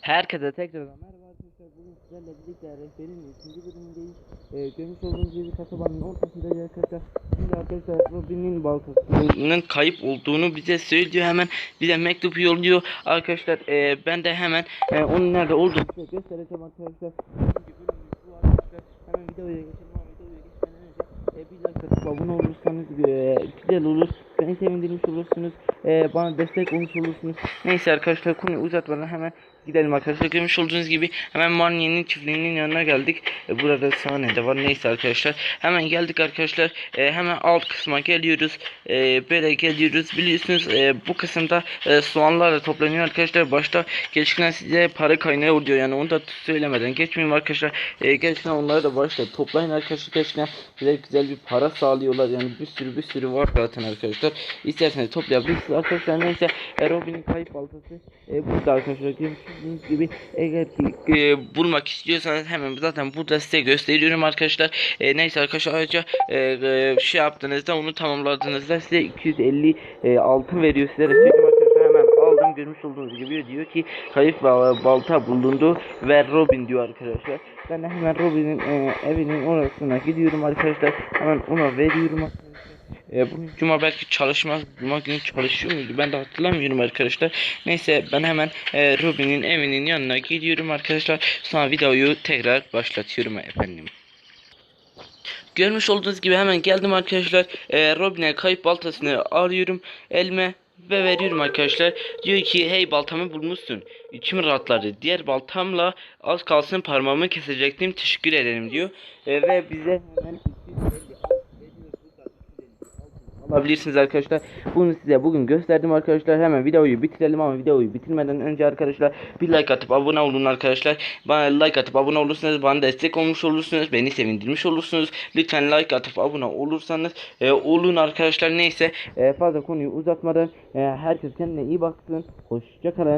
Herkese tekrardan merhaba arkadaşlar. Bugün sizlerle birlikte rehberin 3. bölümündeyiz. Ee, görmüş olduğunuz gibi kasabanın ortasında arkadaşlar. Şimdi arkadaşlar Robin'in baltasının kayıp olduğunu bize söylüyor. Hemen bize mektup yolluyor. Arkadaşlar e, ben de hemen e, onun nerede olduğunu size göstereceğim arkadaşlar. Bu arkadaşlar. Hemen videoya geçelim videoya geçmeden önce e, bir like abone olursanız e, güzel olur. Beni sevindirmiş olursunuz. E, bana destek olursunuz. Neyse arkadaşlar konuyu uzatmadan hemen gidelim arkadaşlar. Görmüş olduğunuz gibi hemen Marnie'nin çiftliğinin yanına geldik. E, burada sahne de var. Neyse arkadaşlar. Hemen geldik arkadaşlar. E, hemen alt kısma geliyoruz. E, böyle geliyoruz. Biliyorsunuz e, bu kısımda e, soğanlar da toplanıyor arkadaşlar. Başta gerçekten size para kaynağı oluyor. Yani onu da söylemeden geçmeyeyim arkadaşlar. E, gerçekten onları da başta toplayın arkadaşlar. Gerçekten size güzel bir para sağlıyorlar. Yani bir sürü bir sürü var zaten arkadaşlar. İsterseniz toplayabilirsiniz arkadaşlar. Neyse Robin'in kayıp baltası e, burada arkadaşlar. Gördüğünüz gibi eğer ki e, bulmak istiyorsanız hemen zaten burada size gösteriyorum arkadaşlar. E, neyse arkadaşlar ayrıca e, e, şey yaptığınızda onu tamamladığınızda size 250 e, altın veriyor size. Hemen aldım görmüş olduğunuz gibi diyor ki kayıp bal- balta bulundu ve Robin diyor arkadaşlar. Ben hemen Robin'in e, evinin orasına gidiyorum arkadaşlar. Hemen ona veriyorum arkadaşlar. E, bugün cuma belki çalışmaz. Cuma günü çalışıyor muydu? Ben de hatırlamıyorum arkadaşlar. Neyse ben hemen e, Robin'in evinin yanına gidiyorum arkadaşlar. Sonra videoyu tekrar başlatıyorum efendim. Görmüş olduğunuz gibi hemen geldim arkadaşlar. E, Robin'e kayıp baltasını arıyorum elime ve veriyorum arkadaşlar. Diyor ki hey baltamı bulmuşsun. İçim rahatladı. Diğer baltamla az kalsın parmağımı kesecektim. Teşekkür ederim diyor. E, ve bize hemen alabilirsiniz arkadaşlar. Bunu size bugün gösterdim arkadaşlar. Hemen videoyu bitirelim ama videoyu bitirmeden önce arkadaşlar bir like atıp abone olun arkadaşlar. Bana like atıp abone olursanız bana destek olmuş olursunuz. Beni sevindirmiş olursunuz. Lütfen like atıp abone olursanız e, olun arkadaşlar. Neyse e, fazla konuyu uzatmadan e, herkes kendine iyi baksın. Hoşçakalın.